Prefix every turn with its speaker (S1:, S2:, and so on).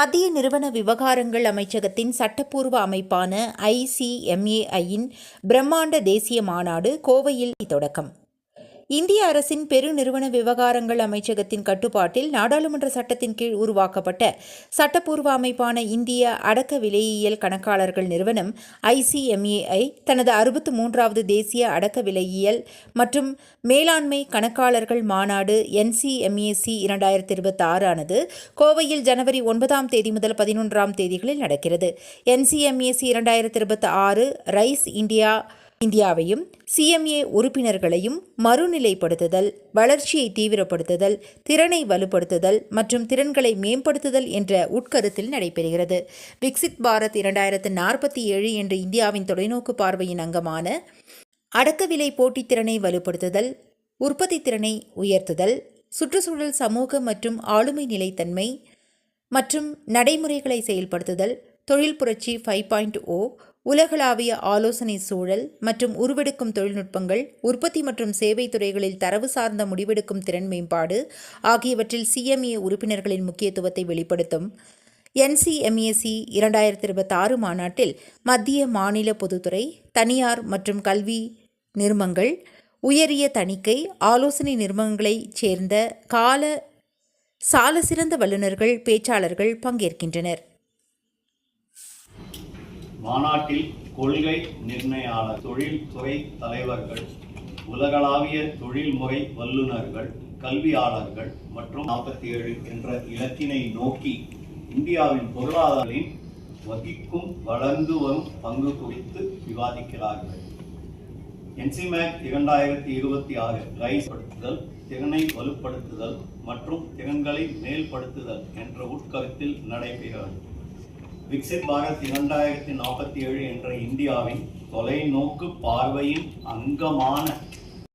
S1: மத்திய நிறுவன விவகாரங்கள் அமைச்சகத்தின் சட்டப்பூர்வ அமைப்பான ஐசிஎம்ஏஐயின் பிரம்மாண்ட தேசிய மாநாடு கோவையில் தொடக்கம். இந்திய அரசின் பெருநிறுவன விவகாரங்கள் அமைச்சகத்தின் கட்டுப்பாட்டில் நாடாளுமன்ற சட்டத்தின் கீழ் உருவாக்கப்பட்ட சட்டப்பூர்வ அமைப்பான இந்திய அடக்க விலையியல் கணக்காளர்கள் நிறுவனம் ஐசிஎம்ஏஐ தனது அறுபத்து மூன்றாவது தேசிய அடக்க விலையியல் மற்றும் மேலாண்மை கணக்காளர்கள் மாநாடு என்சிஎம்ஏசி இரண்டாயிரத்தி இருபத்தி ஆறு ஆனது கோவையில் ஜனவரி ஒன்பதாம் தேதி முதல் பதினொன்றாம் தேதிகளில் நடக்கிறது. என்சிஎம்ஏசி இரண்டாயிரத்தி இருபத்தி ஆறு ரைஸ் இந்தியா இந்தியாவையும் சிஎம்ஏ உறுப்பினர்களையும் மறுநிலைப்படுத்துதல் வளர்ச்சியை தீவிரப்படுத்துதல் திறனை வலுப்படுத்துதல் மற்றும் திறன்களை மேம்படுத்துதல் என்ற உட்கருத்தில் நடைபெறுகிறது. விக்சித் பாரத் இரண்டாயிரத்து நாற்பத்தி ஏழு என்ற இந்தியாவின் தொலைநோக்கு பார்வையின் அங்கமான அடக்க விலை போட்டித்திறனை வலுப்படுத்துதல் உற்பத்தி திறனை உயர்த்துதல் சுற்றுச்சூழல் சமூக மற்றும் ஆளுமை நிலைத்தன்மை மற்றும் நடைமுறைகளை செயல்படுத்துதல் தொழில் புரட்சி ஃபைவ் பாயிண்ட் ஓ உலகளாவிய ஆலோசனை சூழல் மற்றும் உருவெடுக்கும் தொழில்நுட்பங்கள் உற்பத்தி மற்றும் சேவை துறைகளில் தரவு சார்ந்த முடிவெடுக்கும் திறன் மேம்பாடு ஆகியவற்றில் சிஎம்ஏ உறுப்பினர்களின் முக்கியத்துவத்தை வெளிப்படுத்தும். என்சிஎம்ஏசி இரண்டாயிரத்தி இருபத்தாறு மாநாட்டில் மத்திய மாநில பொதுத்துறை தனியார் மற்றும் கல்வி நிறுவனங்கள் உயரிய தணிக்கை ஆலோசனை நிறுவனங்களைச் சேர்ந்த கால சாலசிறந்த வல்லுநர்கள் பேச்சாளர்கள் பங்கேற்கின்றனர்.
S2: மாநாட்டில் கொள்கை நிர்ணயாளர் தொழில்துறை தலைவர்கள் உலகளாவிய தொழில்முறை வல்லுநர்கள் கல்வியாளர்கள் மற்றும் நாற்பத்தி ஏழு என்ற இலக்கினை நோக்கி இந்தியாவின் பொருளாதாரின் வகிக்கும் வளர்ந்து வரும் பங்கு குறித்து விவாதிக்கிறார்கள். என்சிமேக் இரண்டாயிரத்தி இருபத்தி ஆறு ரைஸ் படுத்துதல் திறனை வலுப்படுத்துதல் மற்றும் திறன்களை மேல்படுத்துதல் என்ற உட்கருத்தில் நடைபெறுகிறது. விக்சித் பாரத் இரண்டாயிரத்தி நாற்பத்தி ஏழு என்ற இந்தியாவின் தொலைநோக்கு பார்வையின் அங்கமான